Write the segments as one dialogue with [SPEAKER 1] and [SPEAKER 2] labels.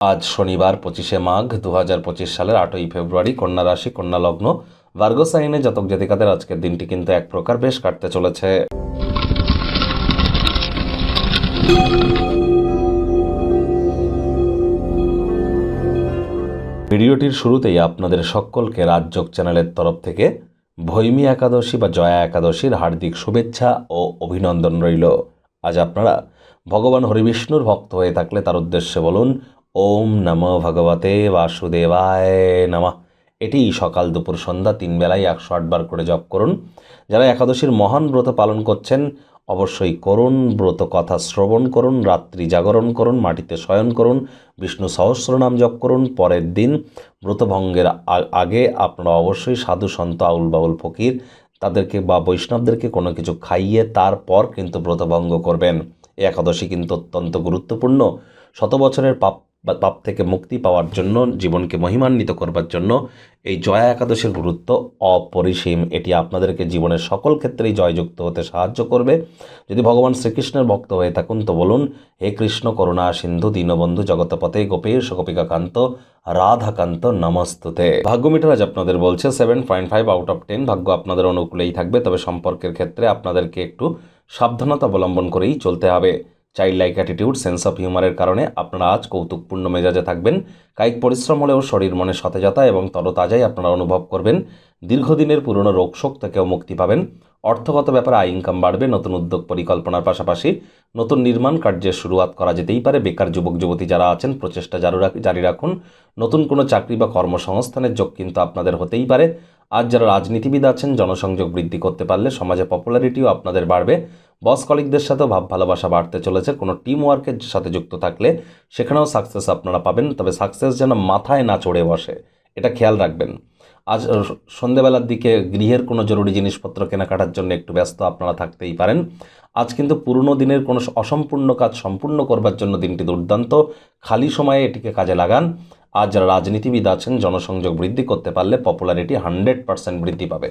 [SPEAKER 1] আজ শনিবার পঁচিশে মাঘ দু হাজার পঁচিশ সালের আটই ফেব্রুয়ারি কন্যা রাশি, কন্যা লগ্ন ভার্গসাইনে জাতক জাতিকাদের আজকের দিনটি কিন্তু এক প্রকার বেশ কাটতে চলেছে। ভিডিওটির শুরুতেই আপনাদের সকলকে রাজযোগ চ্যানেলের তরফ থেকে ভৈমী একাদশী বা জয়া একাদশীর হার্দিক শুভেচ্ছা ও অভিনন্দন রইল। আজ আপনারা ভগবান হরিবিষ্ণুর ভক্ত হয়ে থাকলে তার উদ্দেশ্যে বলুন ওম নম ভগবতে বাসুদেবায় নমঃ। এটি সকাল দুপুর সন্ধ্যা তিন বেলায় একশো আটবার করে জপ করুন। যারা একাদশীর মহান ব্রত পালন করছেন, অবশ্যই করুন, ব্রত কথা শ্রবণ করুন, রাত্রি জাগরণ করুন, মাটিতে শয়ন করুন, বিষ্ণু সহস্রনাম জপ করুন, পরের দিন ব্রতভঙ্গের আগে আপনারা অবশ্যই সাধু, সন্ত, আউল বাউল, ফকির তাদেরকে বা বৈষ্ণবদেরকে কোনো কিছু খাইয়ে তারপর কিন্তু ব্রতভঙ্গ করবেন। একাদশী কিন্তু অত্যন্ত গুরুত্বপূর্ণ। শত বছরের পাপ বা পাপ থেকে মুক্তি পাওয়ার জন্য, জীবনকে মহিমান্বিত করবার জন্য এই জয়া একাদশীর গুরুত্ব অপরিসীম। এটি আপনাদেরকে জীবনের সকল ক্ষেত্রেই জয়যুক্ত হতে সাহায্য করবে। যদি ভগবান শ্রীকৃষ্ণের ভক্ত হয়ে থাকুন, তো বলুন, হে কৃষ্ণ করুণা, সিন্ধু দীনবন্ধু জগতপতে গোপেশ গোপিকা কান্ত রাধাকান্ত নমস্তুতে। ভাগ্য মিটার আজ আপনাদের বলছে seven point five out of ten ভাগ্য আপনাদের অনুকূলেই থাকবে, তবে সম্পর্কের ক্ষেত্রে আপনাদেরকে একটু সাবধানতা অবলম্বন করেই চলতে হবে। Child like attitude sense of হিউমারের কারণে আপনারা আজ কৌতুকপূর্ণ মেজাজে থাকবেন। কায়িক পরিশ্রম হলেও শরীর মনে সতেজতা এবং তরতাজাই আপনারা অনুভব করবেন। দীর্ঘদিনের পুরনো রোগশোক থেকেও মুক্তি পাবেন। অর্থগত ব্যাপারে আয় ইনকাম বাড়বে, নতুন উদ্যোগ পরিকল্পনার পাশাপাশি নতুন নির্মাণ কার্যের শুরুয়াত করা যেতেই পারে। বেকার যুবক, যুবতী যারা আছেন, প্রচেষ্টা জারু রাখ- জারি রাখুন। নতুন কোনো চাকরি বা কর্মসংস্থানের যোগ কিন্তু আপনাদের হতেই পারে। আজ যারা রাজনীতিবিদ আছেন, জনসংযোগ বৃদ্ধি করতে পারলে সমাজে পপুলারিটিও আপনাদের বাড়বে। বস কলিকদের সাথেও ভাব ভালোবাসা বাড়তে চলেছে। কোনো টিম ওয়ার্কের সাথে যুক্ত থাকলে সেখানেও সাকসেস আপনারা পাবেন, তবে সাকসেস যেন মাথায় না চড়ে বসে, এটা খেয়াল রাখবেন। আজ সন্ধেবেলার দিকে গৃহের কোনো জরুরি জিনিসপত্র কেনাকাটার জন্য একটু ব্যস্ত আপনারা থাকতেই পারেন। আজ কিন্তু পুরনো দিনের কোনো অসম্পূর্ণ কাজ সম্পূর্ণ করবার জন্য দিনটি দুর্দান্ত। খালি সময়ে এটিকে কাজে লাগান। আজ যারা রাজনীতিবিদ আছেন, জনসংযোগ বৃদ্ধি করতে পারলে পপুলারিটি হান্ড্রেড পার্সেন্ট বৃদ্ধি পাবে।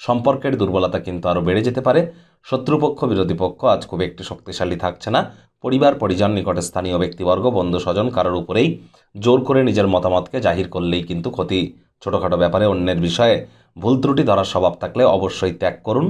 [SPEAKER 1] সম্পর্কের দুর্বলতা কিন্তু আরও বেড়ে যেতে পারে। শত্রুপক্ষ, বিরোধী পক্ষ আজ খুব একটি শক্তিশালী থাকছে না। পরিবার, পরিজন, নিকটে স্থানীয় ব্যক্তিবর্গ, বন্ধু, স্বজন কারোর উপরেই জোর করে নিজের মতামতকে জাহির করলেই কিন্তু ক্ষতি। ছোটোখাটো ব্যাপারে অন্যের বিষয়ে ভুল ত্রুটি ধরার স্বভাব থাকলে অবশ্যই ত্যাগ করুন।